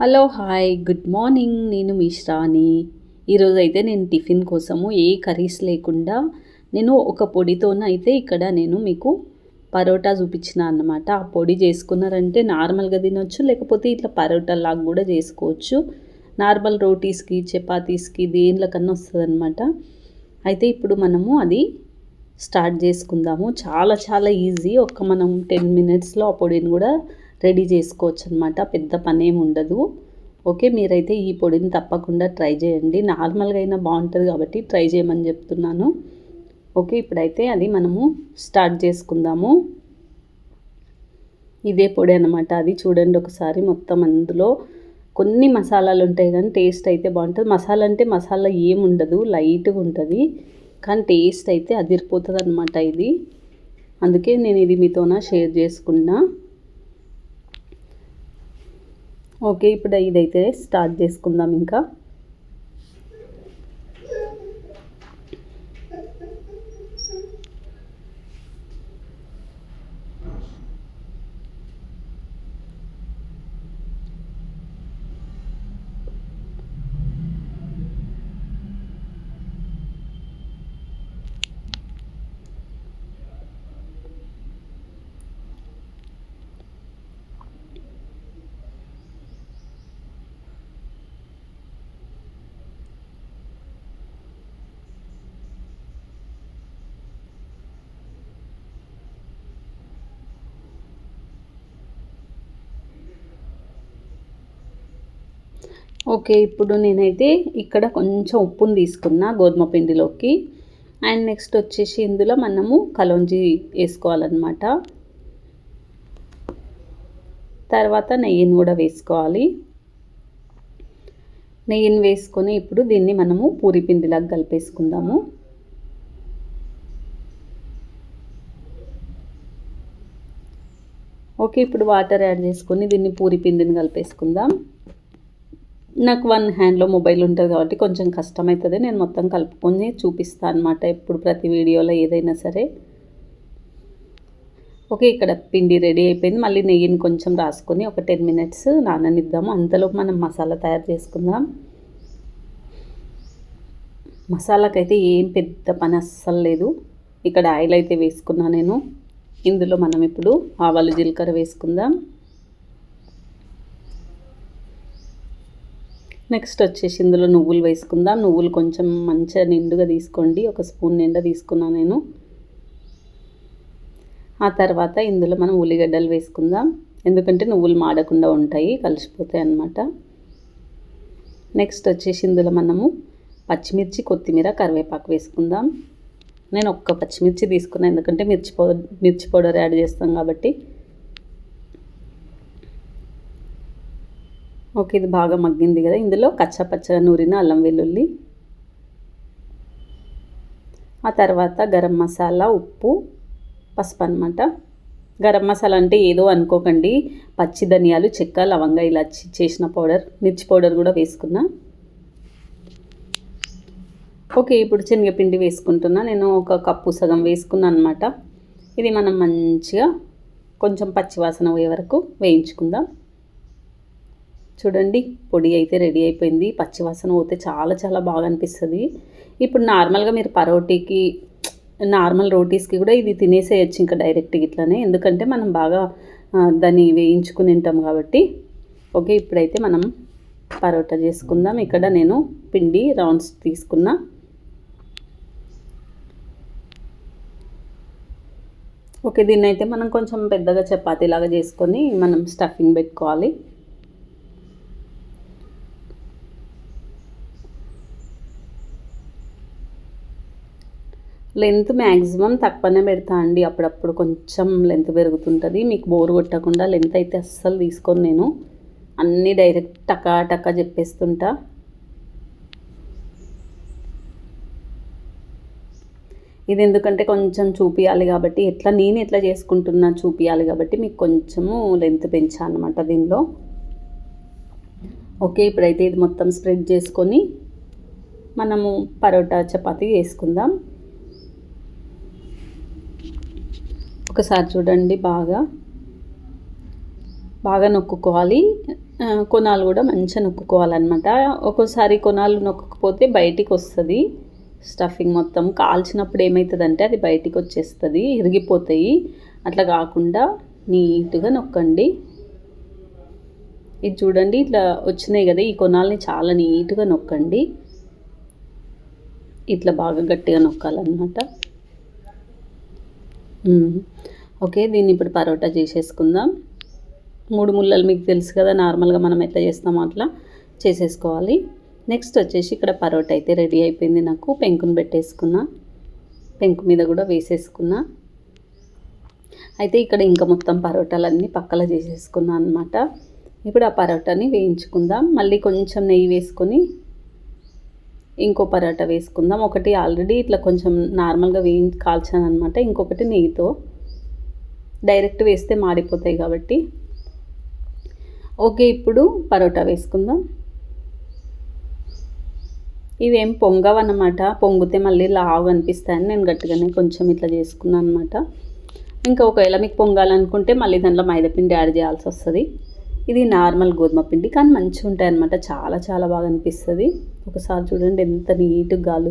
Hello hi good morning. నేను మిశ్రాని ఈరోజు అయితే నేను టిఫిన్ కోసము ఏ కర్రీస్ లేకుండా నేను ఒక పొడితోనైతే ఇక్కడ నేను మీకు పరోటా చూపించిన అన్నమాట. ఆ పొడి చేసుకున్నారంటే నార్మల్గా తినొచ్చు లేకపోతే ఇట్లా పరోటా లాగా కూడా చేసుకోవచ్చు. నార్మల్ రోటీస్కి చపాతీస్కి దేనిలకన్నా వస్తుంది అనమాట అయితే ఇప్పుడు మనము అది స్టార్ట్ చేసుకుందాము. చాలా చాలా ఈజీ. ఒక్క మనం టెన్ మినిట్స్లో ఆ పొడిని కూడా రెడీ చేసుకోవచ్చు అనమాట పెద్ద పని ఏమి ఉండదు. ఓకే మీరైతే ఈ పొడిని తప్పకుండా ట్రై చేయండి. నార్మల్గా అయినా బాగుంటుంది కాబట్టి ట్రై చేయమని చెప్తున్నాను. ఓకే ఇప్పుడైతే అది మనము స్టార్ట్ చేసుకుందాము. ఇదే పొడి అనమాట అది చూడండి ఒకసారి మొత్తం అందులో. కొన్ని మసాలాలు ఉంటాయి కానీ టేస్ట్ అయితే బాగుంటుంది. మసాలా అంటే మసాలా ఏముండదు లైట్గా ఉంటుంది. కానీ టేస్ట్ అయితే అదిరిపోతుంది అనమాట ఇది. అందుకే నేను ఇది మీతోన షేర్ చేసుకున్నా. ఓకే ఇప్పుడు ఇదైతే స్టార్ట్ చేసుకుందాం ఇంకా. ఓకే ఇప్పుడు నేనైతే ఇక్కడ కొంచెం ఉప్పుని తీసుకున్నా గోధుమ పిండిలోకి. అండ్ నెక్స్ట్ వచ్చేసి ఇందులో మనము కలోంజీ వేసుకోవాలన్నమాట. తర్వాత నెయ్యిని కూడా వేసుకోవాలి. నెయ్యిని వేసుకొని ఇప్పుడు దీన్ని మనము పూరి పిండిలాగా కలిపేసుకుందాము. ఓకే ఇప్పుడు వాటర్ యాడ్ చేసుకొని దీన్ని పూరి పిండిని కలిపేసుకుందాం. నాకు వన్ హ్యాండ్లో మొబైల్ ఉంటుంది కాబట్టి కొంచెం కష్టమవుతుంది నేను మొత్తం కలుపుకొని చూపిస్తాను అనమాట ఇప్పుడు ప్రతి వీడియోలో ఏదైనా సరే. ఓకే ఇక్కడ పిండి రెడీ అయిపోయింది. మళ్ళీ నెయ్యిని కొంచెం రాసుకొని ఒక టెన్ మినిట్స్ నాననిద్దాము. అంతలో మనం మసాలా తయారు చేసుకుందాం. మసాలాకైతే ఏం పెద్ద పని అస్సలు లేదు. ఇక్కడ ఆయిల్ అయితే వేసుకున్నా నేను. ఇందులో మనం ఇప్పుడు ఆవాలు జీలకర్ర వేసుకుందాం. నెక్స్ట్ వచ్చేసి ఇందులో నువ్వులు వేసుకుందాం. నువ్వులు కొంచెం మంచిగా నిండుగా తీసుకోండి. ఒక స్పూన్ నిండా తీసుకున్నాను నేను. ఆ తర్వాత ఇందులో మనం ఉల్లిగడ్డలు వేసుకుందాం. ఎందుకంటే నువ్వులు మాడకుండా ఉంటాయి కలిసిపోతాయి అన్నమాట. నెక్స్ట్ వచ్చేసి ఇందులో మనము పచ్చిమిర్చి కొత్తిమీర కరివేపాకు వేసుకుందాం. నేను ఒక్క పచ్చిమిర్చి తీసుకున్నాను ఎందుకంటే మిర్చి పౌడర్ మిర్చి పౌడర్ యాడ్ చేస్తాం కాబట్టి ఓకే ఇది బాగా మగ్గింది కదా. ఇందులో కచ్చా పచ్చ నూరిన అల్లం వెల్లుల్లి ఆ తర్వాత గరం మసాలా ఉప్పు పసుపు అనమాట గరం మసాలా అంటే ఏదో అనుకోకండి. పచ్చి ధనియాలు చెక్క లవంగా ఇలా చేసిన పౌడర్ మిర్చి పౌడర్ కూడా వేసుకున్నా. ఓకే ఇప్పుడు శనగపిండి వేసుకుంటున్నా. నేను ఒక కప్పు సగం వేసుకున్నాను అనమాట ఇది మనం మంచిగా కొంచెం పచ్చివాసన పోయే వరకు వేయించుకుందాం. చూడండి పొడి అయితే రెడీ అయిపోయింది. పచ్చివాసన పోతే చాలా చాలా బాగా అనిపిస్తుంది. ఇప్పుడు నార్మల్గా మీరు పరోటీకి నార్మల్ రోటీస్కి కూడా ఇది తినేసేయచ్చు ఇంకా డైరెక్ట్గా ఇట్లానే. ఎందుకంటే మనం బాగా దాన్ని వేయించుకుని తింటాం కాబట్టి. ఓకే ఇప్పుడైతే మనం పరోటా చేసుకుందాం. ఇక్కడ నేను పిండి రౌండ్స్ తీసుకున్నా. ఓకే దీన్ని అయితే మనం కొంచెం పెద్దగా చపాతీలాగా చేసుకొని మనం స్టఫింగ్ పెట్టుకోవాలి. లెంత్ మ్యాక్సిమం తక్కువనే పెడతా అండి. అప్పుడప్పుడు కొంచెం లెంత్ పెరుగుతుంటుంది. మీకు బోర్ కొట్టకుండా లెంత్ అయితే అస్సలు తీసుకొని నేను. అన్నీ డైరెక్ట్ టకా టకా చెప్పేస్తుంటా. ఇది ఎందుకంటే కొంచెం చూపించాలి కాబట్టి ఎట్లా నేను ఎట్లా చేసుకుంటున్నా చూపించాలి కాబట్టి మీకు కొంచెము లెంత్ పెంచాను అనమాట దీనిలో. ఓకే ఇప్పుడైతే ఇది మొత్తం స్ప్రెడ్ చేసుకొని మనము పరోటా చపాతీ వేసుకుందాం ఒకసారి చూడండి బాగా. బాగా నొక్కుకోవాలి. కొనాలు కూడా మంచిగా నొక్కుకోవాలన్నమాట. ఒక్కోసారి కొనాలు నొక్కకపోతే బయటికి వస్తుంది. స్టఫింగ్ మొత్తం కాల్చినప్పుడు ఏమవుతుందంటే అది బయటికి వచ్చేస్తుంది ఇరిగిపోతాయి. అట్లా కాకుండా నీట్గా నొక్కండి. ఇది చూడండి ఇట్లా వచ్చినాయి కదా ఈ కొనాలని చాలా నీట్గా నొక్కండి. ఇట్లా బాగా గట్టిగా నొక్కాలన్నమాట. ఓకే దీన్ని ఇప్పుడు పరోటా చేసేసుకుందాం. మూడు ముళ్ళలు మీకు తెలుసు కదా నార్మల్గా మనం ఎట్లా చేస్తామో అట్లా చేసేసుకోవాలి. నెక్స్ట్ వచ్చేసి ఇక్కడ పరోటా అయితే రెడీ అయిపోయింది నాకు. పెంకుని పెట్టేసుకున్నా. పెంకు మీద కూడా వేసేసుకున్నా. అయితే ఇక్కడ ఇంకా మొత్తం పరోటాలన్నీ పక్కల చేసేసుకున్నా అనమాట ఇప్పుడు ఆ పరోటాని వేయించుకుందాం. మళ్ళీ కొంచెం నెయ్యి వేసుకొని ఇంకో పరోటా వేసుకుందాం. ఒకటి ఆల్రెడీ ఇట్లా కొంచెం నార్మల్గా వేయి కాల్చాను అనమాట ఇంకొకటి నెయ్యితో డైరెక్ట్ వేస్తే మాడిపోతాయి కాబట్టి. ఓకే ఇప్పుడు పరోటా వేసుకుందాం. ఇవేం పొంగవన్నమాట. పొంగితే మళ్ళీ లావు అనిపిస్తాయని నేను గట్టిగానే కొంచెం ఇట్లా చేసుకున్నాను అనమాట ఇంకా ఒకవేళ మీకు పొంగాలనుకుంటే మళ్ళీ దాంట్లో మైదాపిండి యాడ్ చేయాల్సి వస్తుంది. ఇది నార్మల్ గోధుమ పిండి కానీ మంచిగా ఉంటాయి అనమాట చాలా చాలా బాగా అనిపిస్తుంది. ఒకసారి చూడండి ఎంత నీట్గా గాలు